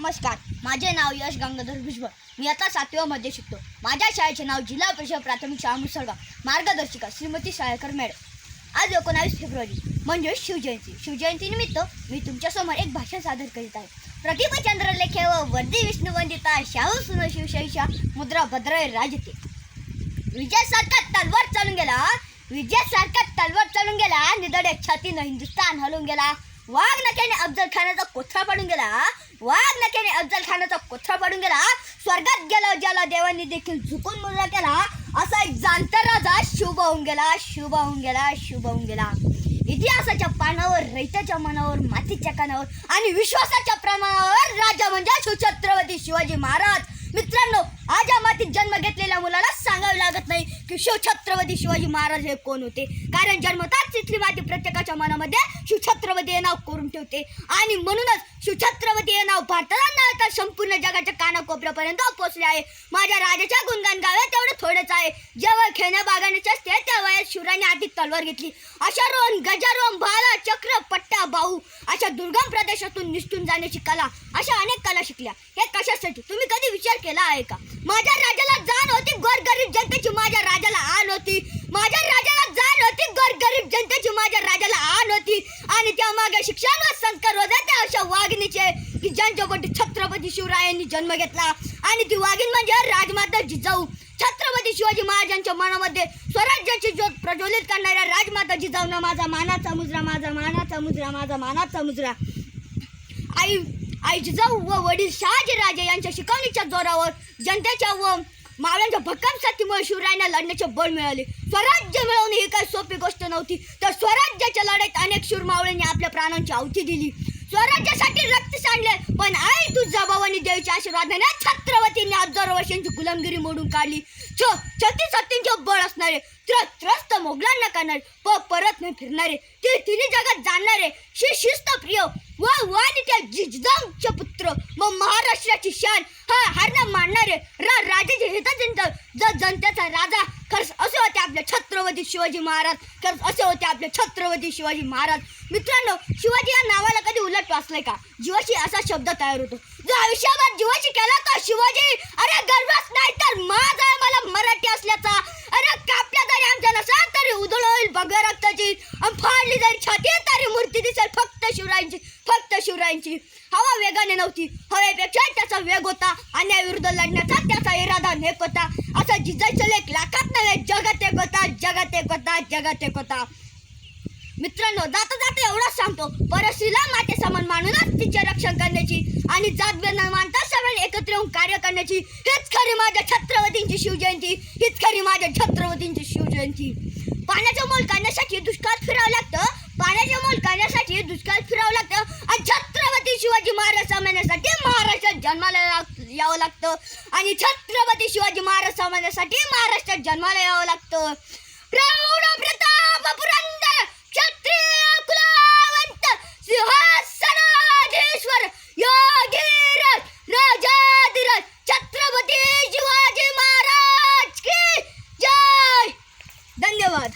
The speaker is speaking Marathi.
नमस्कार. माझे नाव यश गंगाधर भुजबळ. मी आता सातव्यामध्ये शिकतो. माझ्या शाळेचे नाव जिल्हा परिषद प्राथमिक शाळा मुसळगाव. मार्गदर्शिका श्रीमती साळेकर मॅडम. आज एकोणावीस फेब्रुवारी म्हणजे शिवजयंती. शिवजयंतीनिमित्त मी तुमच्यासमोर एक भाषण सादर करीत आहे. प्रतिभचंद्र लेखे व वर्दी विष्णू वंदिता शाहू सुन शिवशाहीच्या मुद्रा भद्रय राजते. विजयासारखा तलवार चालून गेला. विजयासारखा तलवार चालून गेला. निदडे छातीनं हिंदुस्थान हलून गेला. वाघ नक्याने अफजल खानाचा कोथरा पडून गेला. वाघ नक्याने अफजल खानाचा कोथरा पडून गेला. स्वर्गात गेला ज्याला देवांनी देखील झुकून मुलगा केला. असा एक जाणता राजा शुभ होऊन गेला शुभ होऊन गेला शुभ होऊन गेला. इतिहासाच्या पानावर रैताच्या मनावर मातीच्या कानावर आणि विश्वासाच्या प्रमाणावर राजा म्हणजे शिवछत्रपती शिवाजी महाराज. मित्रांनो आज या मातीत जन्म घेतलेल्या मुलाला सांगावे लागत नाही की शिवछत्रपती शिवाजी महाराज हे कोण होते? कारण जन्मताच तिथली माती लोकांच्या मनामध्ये शिवछत्रपती हे नाव करून ठेवते. आणि म्हणूनच शिवछत्रपती हे नाव भारताला तर संपूर्ण जगाच्या कानाकोपऱ्यापर्यंत पोहोचले आहे. माझ्या राजाच्या गुणगान गावे तेवढं थोडंच आहे. जेव्हा खेळण्या बागाण्याचे असते तेव्हा शिवराने आधी तलवार घेतली. अशा अशारोहण गजारोहण भाला चक्र पट्टा बाहू अशा दुर्गम प्रदेशातून निसटून जाण्याची कला अशा अनेक कला शिकल्या. हे कशासाठी? तुम्ही कधी विचार केला आहे का? माझ्या राजाला जाण होती गोरगरीब जनतेची माझ्या राजाला आण होती. माझ्या राजाला जाण होती गोरगरीब जनतेची माझ्या राजाला आण होती आणि त्या मागे शिक्षण व संस्कार होते त्या अशा वाघिणीचे की ज्यांच्याकडे छत्रपती शिवरायांनी जन्म घेतला. आणि ती वाघीण म्हणजे राजमाता जिजाऊ. छत्रपती शिवाजी महाराजांच्या मनामध्ये स्वराज्याची ज्योत प्रज्वलित करणाऱ्या राजमाता जिजाऊना माझा मानाचा मुजरा माझा मानाचा मुजरा माझा मानाचा मुजरा. आई आई जिजाऊ व वडील शहाजी राजे यांच्या शिकवणीच्या जोरावर जनतेच्या व मावळ्यांच्या भक्कम साथीमुळे शिवरायांना लढण्याचे बळ मिळाले. स्वराज्य मिळवणे ही काही सोपी गोष्ट नव्हती. तर स्वराज्याच्या लढाईत अनेक शूर मावळ्यांनी आपल्या प्राणांची आहुती दिली. स्वराज्यासाठी रक्त सांडले पण आई तुझा जबावानी देवीच्या आशीर्वादाने छत्रपतीने हजारो वर्षांची गुलामगिरी मोडून काढली. छो छत्री सत्तींचे बळ असणारे त्र त्रस्त मोगलांना करणारे प परत नाही फिरणारे ते तिन्ही जगात जाणणारे श्री शिस्त प्रिय व वाणी त्या जिजाऊचे पुत्र व महाराष्ट्राची शान हा हरणं मानणारे रा राजाचे हितचिंत ज जनतेचा राजा खरंच असे होते आपले छत्रपती शिवाजी महाराज. खरंच असे होते आपले छत्रपती शिवाजी महाराज. मित्रांनो शिवाजी या नावाला कधी उलट वाचलंय का? जीवाशी असा शब्द तयार होतो. जो आयुष्याभर जीवाशी केला तो शिवाजी. अरे गर्वच नाही तर माझ आहे मला मराठी असल्याचा. अरे कापल्या तरी आमच्या नसा तरी उधळ होईल बघ रक्ताची फाडली जरी छाती तरी मूर्ती दिसेल फक्त शिवरायांची फक्त शिवरायांची. हवा वेगाने नव्हती. हवेपेक्षा त्याचा वेग होता. अन्यायाविरुद्ध लढण्याचा त्याचा इरादा नेक होता. असा जिजायचं लेख लाखात नव्हे. जगात एक होता जगात एक होता जगात एक होता. मित्रांनो जाता जाता एवढंच सांगतो. परस्त्रीला माते समान मानूनच तिचे रक्षण करण्याची आणि जात न मानता सगळ्यांनी एकत्र येऊन कार्य करण्याची. हीच खरी माझ्या छत्रपतींची शिवजयंती. हीच खरी माझ्या छत्रपतींची शिवजयंती. पाण्याचं मोल काढण्यासाठी दुष्काळ फिरावं लागतं. पाण्याच्या मोल करण्यासाठी दुष्काळात फिरावं लागतं आणि छत्रपती शिवाजी महाराज सामान्यासाठी महाराष्ट्रात जन्माला यावं लागतं. आणि छत्रपती शिवाजी महाराज सामान्यासाठी महाराष्ट्रात जन्माला यावं लागतं. प्रौढ प्रताप पुरंदर क्षत्रिय कुलावंत सिंहासनाधीश्वर योगीराज राजाधिराज छत्रपती शिवाजी महाराज की जय! धन्यवाद.